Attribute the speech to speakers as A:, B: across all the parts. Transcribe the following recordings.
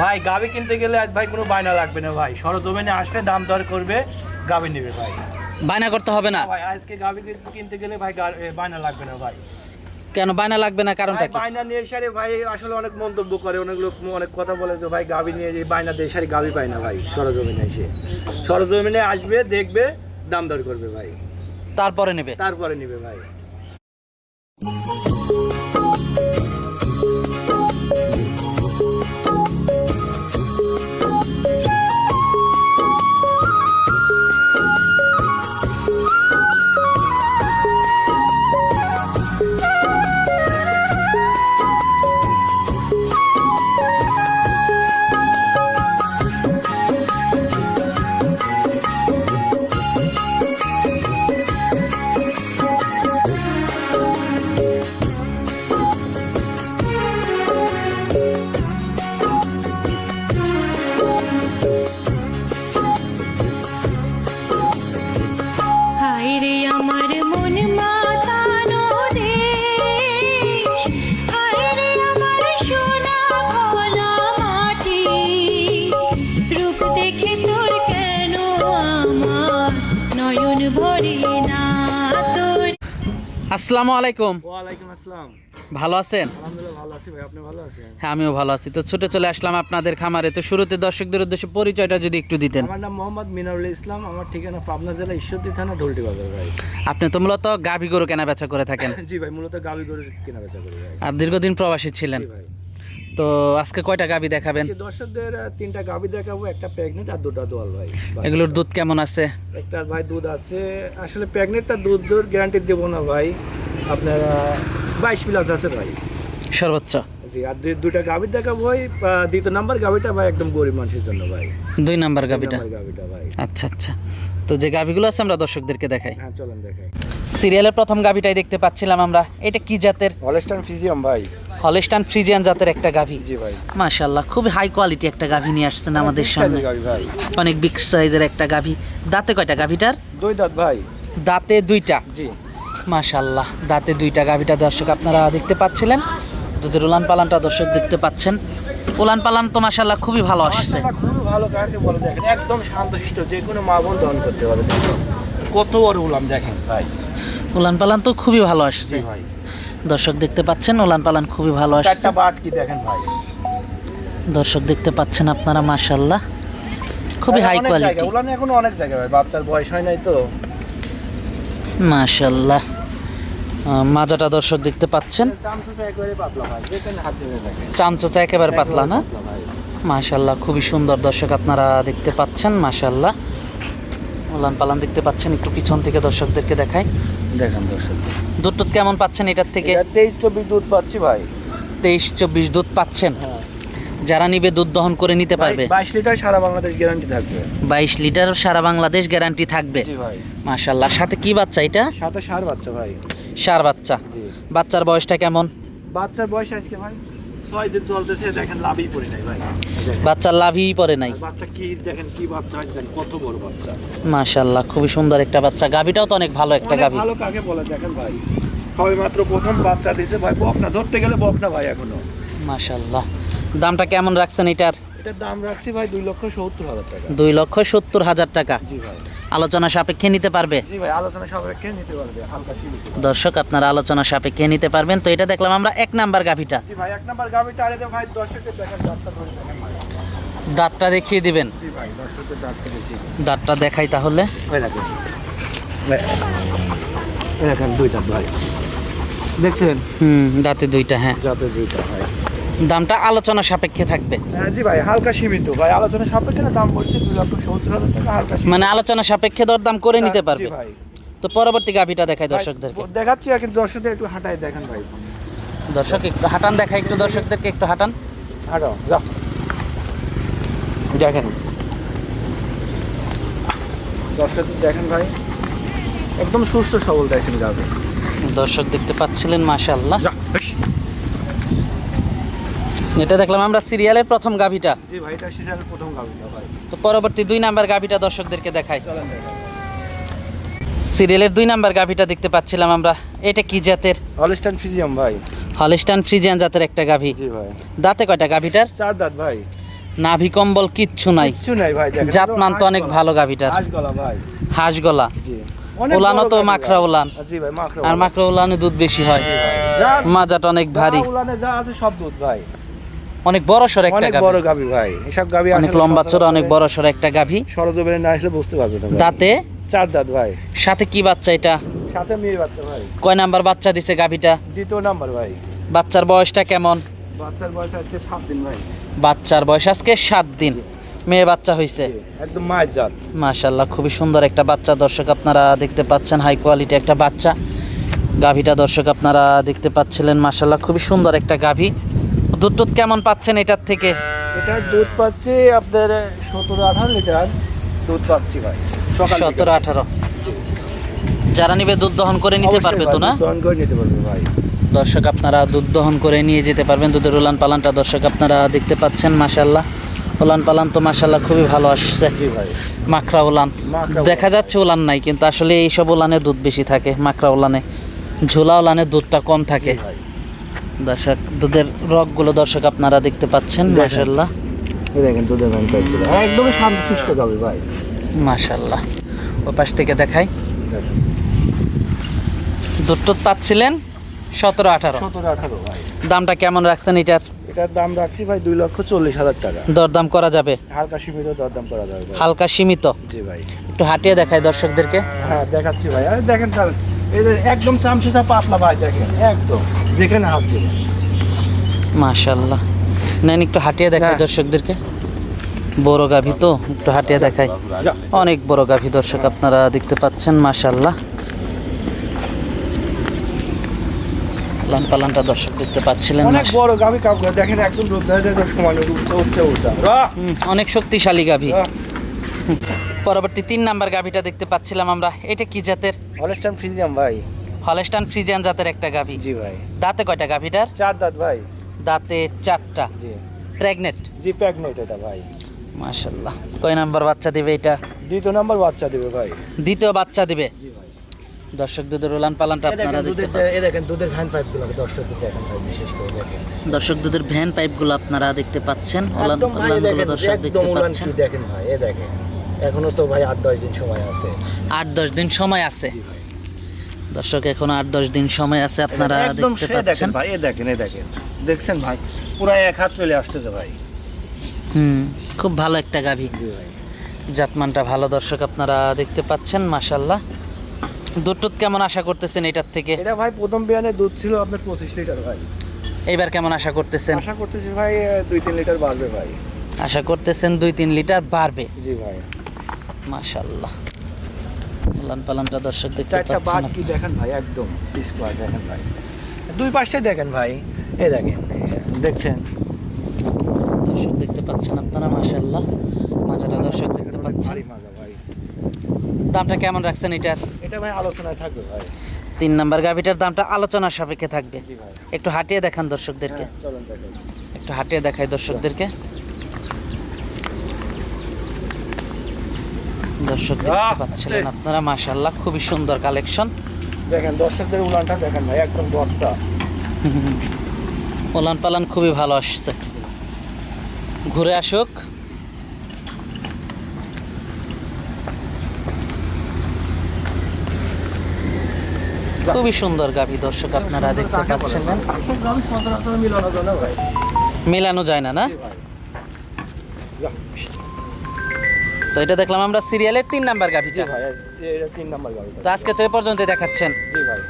A: ভাই গাবি কিনতে গেলে আজ ভাই কোনো বায়না লাগবে না ভাই। সরজমিনে আসবে দাম দর করবে গাবি নেবে ভাই।
B: বায়না করতে হবে না?
A: ভাই আজকে গাবি কিনতে গেলে ভাই বায়না লাগবে না ভাই।
B: কেন বায়না লাগবে না? কারণটা কি?
A: বায়না নিয়ে এসে ভাই আসলে অনেক মন্তব্য করে অনেক লোক অনেক কথা বলে যে ভাই গাবি নিয়ে বায়না দিয়ে সারি গাবি পায় না ভাই সরজমিনে এসে। সরজমিনে আসবে দেখবে দাম দর করবে ভাই।
B: তারপরে নেবে।
A: তারপরে নিবে ভাই।
B: আসসালামু আলাইকুম।
A: ওয়ালাইকুম আসসালাম।
B: ভালো আছেন?
A: আলহামদুলিল্লাহ ভালো আছি ভাই। আপনি ভালো আছেন?
B: হ্যাঁ আমিও ভালো আছি। তো ছুটে চলে আসলাম আপনাদের খামারে। তো শুরুতে দর্শকদের উদ্দেশ্যে পরিচয়টা যদি একটু দিতেন।
A: আমার নাম মোহাম্মদ মিনারুল ইসলাম। আমার ঠিকানা পাবনা জেলা ঈশ্বরদী থানা ঢোলটি বাজার ভাই।
B: আপনি তো মূলত গাভী গরু কেনাবেচা করে থাকেন।
A: জি ভাই মূলত গাবি গরু কেনা বেচা করি ভাই।
B: আর দীর্ঘদিন প্রবাসী ছিলেন।
A: ভাই।
B: তো আজকে কয়টা গাভী দেখাবেন?
A: দর্শকদের তিনটা গাবি দেখাবো একটা প্রেগনেন্ট আর দুটা দোয়াল ভাই।
B: এগুলোর দুধ কেমন আছে?
A: একটা ভাই দুধ আছে। আসলে প্রেগনেন্টটা দুধ দুধ গ্যারান্টি দেবো না ভাই। আপনার বাইশ প্লাস আছে ভাই।
B: সর্বোচ্চ?
A: জি আর দু- দুটা গাভি দেখাবো ভাই। দ্বিতীয় নাম্বার গাভিটা ভাই একদম গরিব মানুষের জন্য ভাই।
B: দুই নাম্বার গাভীটা
A: নাম্বার গাভিটা ভাই।
B: আচ্ছা আচ্ছা। তো যে গাভীগুলো আছে আমরা দর্শকদেরকে দেখাই।
A: হ্যাঁ চলেন দেখাই।
B: সিরিয়ালের প্রথম গাভীটাই দেখতে পাচ্ছিলাম আমরা। এটা কি জাতের?
A: হলেস্টান ফিজিয়াম ভাই।
B: হলেস্টান ফ্রিজিয়ান জাতের একটা গাভী। মাশাল্লাহ খুবই হাই কোয়ালিটি একটা গাভী নিয়ে আসছেন আমাদের সামনে।
A: ভাই।
B: অনেক বিগ সাইজের একটা গাভী। দাঁতে কয়টা গাভীটার?
A: দুই দাঁত ভাই।
B: দাঁতে দুইটা।
A: জি।
B: মাশাল্লাহ দাঁতে দুইটা গাভীটা দর্শক আপনারা দেখতে পাচ্ছিলেন। দুধের উলান পালানটা দর্শক দেখতে পাচ্ছেন। উলান পালান তো মাশাল্লাহ খুবই ভালো আসছে।
A: খুবই ভালো কাকে বলে দেখেন একদম শান্তশিষ্ট যে কোনো মা বোন দহন করতে পারে। দেখুন কত বড় উলান দেখেন ভাই।
B: উলান পালান তো খুবই ভালো আসছে।
A: ভাই।
B: দর্শক দেখতে পাচ্ছেন ওলান পালান খুবই ভালো আসছে।
A: বাট কি দেখেন ভাই?
B: দর্শক দেখতে পাচ্ছেন আপনারা মাশাল্লাহ খুবই হাই কোয়ালিটি
A: উলানে এখনও অনেক জায়গা ভাই বাচ্চার বয়স হয় নাই তো।
B: মাশাল্লাহ মাজাটা দর্শক দেখতে পাচ্ছেন। চামচোচা একেবারে পাতলা না। মাশাল্লাহ খুবই সুন্দর দর্শক আপনারা দেখতে পাচ্ছেন মাশাল্লাহ উলান পালান দেখতে পাচ্ছেন একটু পিছন থেকে দর্শকদেরকে দেখাই।
A: দেখেন দর্শক।
B: দুধ টুধ কেমন পাচ্ছেন এটার থেকে?
A: তেইশ চব্বিশ দুধ পাচ্ছি ভাই।
B: তেইশ চব্বিশ দুধ পাচ্ছেন।
A: হ্যাঁ।
B: যারা নিবে দুধ দহন করে নিতে পারবে।
A: বাইশ লিটার সারা বাংলাদেশ গ্যারান্টি থাকবে।
B: বাইশ লিটার সারা বাংলাদেশ গ্যারান্টি থাকবে।
A: জি ভাই।
B: মাশাল্লাহ সাথে কি বাচ্চা এটা?
A: সাথে সার বাচ্চা ভাই।
B: সার বাচ্চা।
A: জি।
B: বাচ্চার বয়সটা কেমন?
A: বাচ্চার বয়স আজকে ভাই ছয় দিন চলতেছে দেখেন লাভই পড়ে নাই ভাই।
B: বাচ্চার লাভই পড়ে নাই।
A: বাচ্চা কি দেখেন কি বাচ্চা দেখেন কত বড় বাচ্চা।
B: মাশাল্লাহ খুবই সুন্দর একটা বাচ্চা। তো অনেক ভালো একটা
A: অনেক ভালো কাকে বলে দেখেন ভাই। সবে মাত্র প্রথম বাচ্চা দিছে ভাই বকনা ধরতে গেলে বকনা ভাই
B: এখনও। দামটা কেমন রাখছেন এটার?
A: এটার দাম রাখছি ভাই দুই লক্ষ সত্তর হাজার টাকা।
B: দুই লক্ষ সত্তর হাজার টাকা।
A: জি ভাই।
B: আলোচনা সাপেক্ষে নিতে পারবে?
A: জি ভাই আলোচনা সাপেক্ষে নিতে পারবে হালকা
B: দর্শক আপনারা আলোচনা সাপেক্ষে নিতে পারবেন। তো এটা দেখলাম আমরা এক নাম্বার গাভিটা।
A: জি ভাই এক নাম্বার গাবিটা আরে ভাই দর্শকের দেখেন দাঁতটা ধরে
B: দাঁতটা দেখিয়ে দিবেন।
A: জি ভাই দর্শকের দাঁতটা দেখি
B: দাঁতটা দেখাই তাহলে।
A: ওই দেখেন। দেখেন দুই ভাই। দেখছেন?
B: হুম দাঁতে দুইটা হ্যাঁ।
A: যাতে দুইটা ভাই।
B: দামটা আলোচনা সাপেক্ষে থাকবে।
A: হ্যাঁ জি ভাই হালকা সীমিত। ভাই আলোচনা সাপেক্ষে না দাম বলছে দুই লক্ষ সত্তর হাজার টাকা হালকা
B: মানে আলোচনা সাপেক্ষে দরদাম করে নিতে
A: জি
B: পারবে।
A: ভাই।
B: তো পরবর্তী গাভিটা দেখাই দর্শকদেরকে।
A: দেখাচ্ছি আর কিন্তু দর্শকদের একটু হাঁটাই দেখেন ভাই।
B: দর্শক একটু হাঁটান দেখাই একটু দর্শকদেরকে একটু হাঁটান।
A: হাঁটো যা দেখেন। দর্শক দেখেন ভাই একদম সুস্থ সবল দেখেন গাবে
B: দর্শক দেখতে পাচ্ছিলেন
A: বেশ।
B: এটা দেখলাম আমরা সিরিয়ালের প্রথম গাভিটা।
A: জি ভাই এটা সিরিয়ালের প্রথম গাবিটা ভাই।
B: তো পরবর্তী দুই নাম্বার গাভিটা দর্শকদেরকে দেখাই। সিরিয়ালের দুই নাম্বার গাভিটা দেখতে পাচ্ছিলাম আমরা। এটা কি জাতের?
A: হলিস্টান ফিজিয়াম ভাই।
B: হলিস্টান ফ্রিজিয়ান জাতের একটা গাভি।
A: জি ভাই।
B: দাঁতে কয়টা গাভিটার?
A: চার দাঁত ভাই।
B: নাভি কম্বল কিচ্ছু নাই।
A: কিচ্ছু নাই ভাই দেখেন
B: জাতমান তো অনেক ভালো গাভিটার।
A: হাঁস গলা ভাই।
B: হাঁস গলা
A: জি
B: উলানও
A: বড়
B: তো মাখরা। উলান।
A: জি ভাই মাখরা
B: আর। মাকড়া উলানে দুধ বেশি হয়। মাজাটা অনেক ভারী।
A: যা উলানে যা আছে সব দুধ ভাই।
B: অনেক বড় সর একটা
A: অনেক বড় গাভী ভাই। এসব গাভী
B: অনেক লম্বা চড়া অনেক বড় সর একটা গাভী।
A: সরজমিনে না আসলে বুঝতে পারবে না।
B: দাঁতে?
A: চার দাঁত ভাই।
B: সাথে কি বাচ্চা এটা?
A: সাথে মেয়ে বাচ্চা ভাই।
B: কয় নাম্বার বাচ্চা দিছে গাভীটা?
A: দ্বিতীয় নাম্বার ভাই।
B: বাচ্চার বয়সটা কেমন?
A: বাচ্চার বয়স আজকে সাত দিন ভাই।
B: বাচ্চার বয়স আজকে সাত দিন। মেয়ে বাচ্চা হয়েছে
A: একদম মায়ের জাত।
B: মাশাল্লাহ খুবই সুন্দর একটা বাচ্চা। দর্শক আপনারা দেখতে পাচ্ছেন হাই কোয়ালিটি একটা বাচ্চা। গাভীটা দর্শক আপনারা দেখতে পাচ্ছিলেন মাশাল্লাহ খুবই সুন্দর একটা গাভী। দুধ টুধ কেমন পাচ্ছেন এটার থেকে?
A: এটা দুধ পাচ্ছি আপনার সতেরো আঠারো লিটার দুধ পাচ্ছি ভাই
B: সতেরো আঠারো। যারা নিবে দুধ দহন করে নিতে পারবে তো না?
A: দহন করে নিতে পারবে ভাই।
B: দর্শক আপনারা দুধ দহন করে নিয়ে যেতে পারবেন। দুধের উলান পালানটা দর্শক আপনারা দেখতে পাচ্ছেন মাশাল্লাহ উলান পালান তো মাশাল্লাহ খুবই ভালো আসছে। মাখরা উলান। দেখা যাচ্ছে উলান নাই কিন্তু আসলে এইসব উলানে দুধ বেশি থাকে মাখরা উলানে। ঝোলা উলানে দুধটা কম থাকে। দর্শক দুধের রগগুলো দর্শক আপনারা দেখতে পাচ্ছেন। মাশাল্লাহ
A: এই দেখেন দুধের ম্যান পাইছিল একদমই শান্তশিষ্ট গাভী ভাই।
B: মাশাল্লাহ ওই পাশ থেকে দেখাই। দুধ টুধ পাচ্ছিলেন? সতেরো আঠারো।
A: সতেরো আঠারো ভাই।
B: দামটা কেমন রাখছেন এটার?
A: এটার দাম রাখছি ভাই দুই লক্ষ চল্লিশ হাজার টাকা।
B: দরদাম করা যাবে?
A: হালকা সীমিত দরদাম করা যাবে
B: হালকা সীমিত?
A: জি ভাই।
B: একটু হাঁটিয়ে দেখাই দর্শকদেরকে।
A: হ্যাঁ দেখাচ্ছি ভাই। আরে দেখেন তাহলে যে একদম পাতলা ভাই দেখেন একদম যেখানে হাত দিবেন
B: মাশাল্লাহ নেন একটু হাঁটিয়ে দেখাই
A: হ্যাঁ।
B: দর্শকদেরকে। বড় গাভী তো একটু হাঁটিয়ে দেখাই। অনেক বড় গাভী দর্শক আপনারা দেখতে পাচ্ছেন মাশাল্লাহ পালানটা দর্শক দেখতে পাচ্ছিলেন
A: অনেক বড় গাভী কাউকে দেখেন একদম রোদ সমান উঠছে উঠছে
B: অনেক শক্তিশালী গাভী। পরবর্তী তিন নাম্বার গাভীটা দেখতে পাচ্ছিলাম আমরা। এটা কি জাতের?
A: হলস্টাইন ফ্রিজিয়াম ভাই।
B: হলস্টান ফ্রিজিয়ান জাতের একটা গাভী।
A: জি ভাই।
B: দাঁতে কয়টা গাভীটার?
A: চার দাঁত ভাই।
B: দাঁতে চারটা।
A: জি।
B: প্রেগনেন্ট?
A: জি প্যাকনেট এটা ভাই।
B: মাশাল্লাহ। কয় নাম্বার বাচ্চা দিবে এটা?
A: দ্বিতীয় নাম্বার বাচ্চা দেবে ভাই।
B: দ্বিতীয় বাচ্চা দিবে?
A: জি ভাই।
B: দর্শক দুধের উলান পালানটা আপনারা দেখতে পাচ্ছেন।
A: দেখেন দুধের ফ্যান পাইপগুলো দর্শকদের দেখেন ভাই বিশেষ করে দেখেন।
B: দর্শক দুধের ভ্যান পাইপগুলো আপনারা দেখতে পাচ্ছেন। উলান পালানগুলো দর্শক দেখতে পাচ্ছেন।
A: দেখেন ভাই এ দেখেন। এখনও তো ভাই আট দশ দিন সময় আছে।
B: আট দশ দিন সময় আছে। দর্শক এখন আট দশ দিন সময় আছে আপনারা দেখতে পাচ্ছেন।
A: ভাই এ দেখেন এ দেখেন। দেখছেন ভাই পুরো এক হাত চলে আসতেছে ভাই।
B: হুম খুব ভালো একটা গাভী। জাতমানটা ভালো দর্শক আপনারা দেখতে পাচ্ছেন মাশাল্লাহ দুধ টুধ কেমন আশা করতেছেন এটার থেকে?
A: এটা ভাই প্রথম বিয়ানে দুধ ছিল আপনার পঁচিশ লিটার ভাই।
B: এইবার কেমন আশা করতেছেন?
A: আশা করতেছি ভাই দুই তিন লিটার বাড়বে ভাই।
B: আশা করতেছেন দুই তিন লিটার বাড়বে।
A: জি ভাই।
B: মাশাল্লাহ উলান পালানটা দর্শক দেখতে
A: চারটা
B: পাচ্ছেন
A: বাট কি দেখেন ভাই? একদম স্কোয়ার দেখেন ভাই। দুই পাশে দেখেন ভাই। এই দেখেন দেখছেন?
B: দর্শক দেখতে পাচ্ছেন আপনারা মাশাল্লাহ মাজাটা দর্শক দেখতে পাচ্ছেন।
A: ভাই।
B: দামটা কেমন রাখছেন এটার
A: এটা ভাই আলোচনায় থাকবে ভাই।
B: তিন নাম্বার গাভিটার দামটা আলোচনা সাপেক্ষে থাকবে। একটু হাঁটিয়ে দেখান দর্শকদেরকে।
A: হ্যাঁ,
B: একটু হাঁটিয়ে দেখাই দর্শকদেরকে। দর্শক দেখতে পাচ্ছিলেন আপনারা মাশাল্লাহ খুবই সুন্দর কালেকশন।
A: দেখেন দর্শকদের উলানটা দেখেন ভাই একদম দশটা।
B: ওলান পালান খুবই ভালো আসছে। ঘুরে আসুক। খুবই সুন্দর গাভী দর্শক আপনারা দেখতে পাচ্ছিলেন।
A: মিলানো যায় না
B: না তো এটা দেখলাম আমরা সিরিয়ালের তিন নাম্বার গাভীটা।
A: তিন নাম্বার
B: তো আজকে তো এ পর্যন্ত দেখাচ্ছেন।
A: জি ভাই।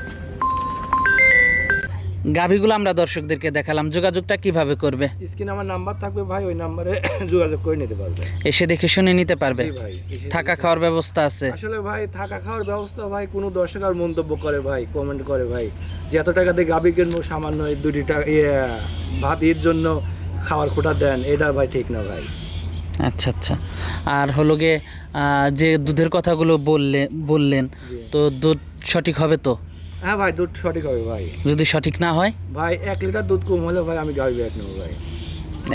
B: গাভীগুলো আমরা দর্শকদেরকে দেখালাম যোগাযোগটা কীভাবে করবে?
A: স্ক্রিনে আমার নাম্বার থাকবে ভাই ওই নাম্বারে যোগাযোগ করে নিতে পারবে।
B: এসে দেখে শুনে নিতে পারবে।
A: ভাই
B: থাকা খাওয়ার ব্যবস্থা আছে।
A: আসলে ভাই থাকা খাওয়ার ব্যবস্থা ভাই কোনো দর্শক আর মন্তব্য করে ভাই কমেন্ট করে ভাই। যে এত টাকা দিয়ে গাবি কিনবো সামান্য দুটি টাকা ইয়ে ভাত এর জন্য খাওয়ার খোটা দেন এটা ভাই ঠিক না ভাই।
B: আচ্ছা আচ্ছা। আর হলো গিয়ে যে দুধের কথাগুলো বললে বললেন তো দুধ সঠিক হবে তো?
A: হ্যাঁ ভাই দুধ সঠিক হবে ভাই।
B: যদি সঠিক না হয়?
A: ভাই এক লিটার দুধ কম হলে ভাই আমি গাবি ব্যাগ নেব ভাই।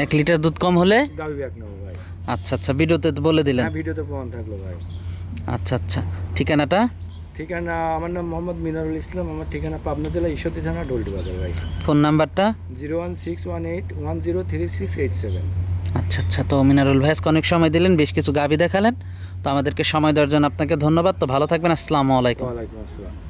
B: এক লিটার দুধ কম হলে?
A: গাবি ব্যাগ নেব ভাই।
B: আচ্ছা আচ্ছা ভিডিওতে তো বলে দিলেন।
A: হ্যাঁ ভিডিওতে প্রমাণ থাকল ভাই।
B: আচ্ছা আচ্ছা। ঠিকানাটা?
A: ঠিকানা আমার নাম মোহাম্মদ মিনারুল ইসলাম আমার ঠিকানা পাবনা জেলা ঈশ্বরদী থানা ডোলটি বাজার ভাই।
B: ফোন নাম্বারটা?
A: Zero one six one eight one zero three six eight seven.
B: আচ্ছা আচ্ছা। তো মিনারুল ভাইস অনেক সময় দিলেন, বেশ কিছু গাভি দেখালেন। তো আমাদেরকে সময় দেওয়ার জন্য আপনাকে ধন্যবাদ। তো ভালো থাকবেন। আসসালামু আলাইকুম।
A: আসসালাম।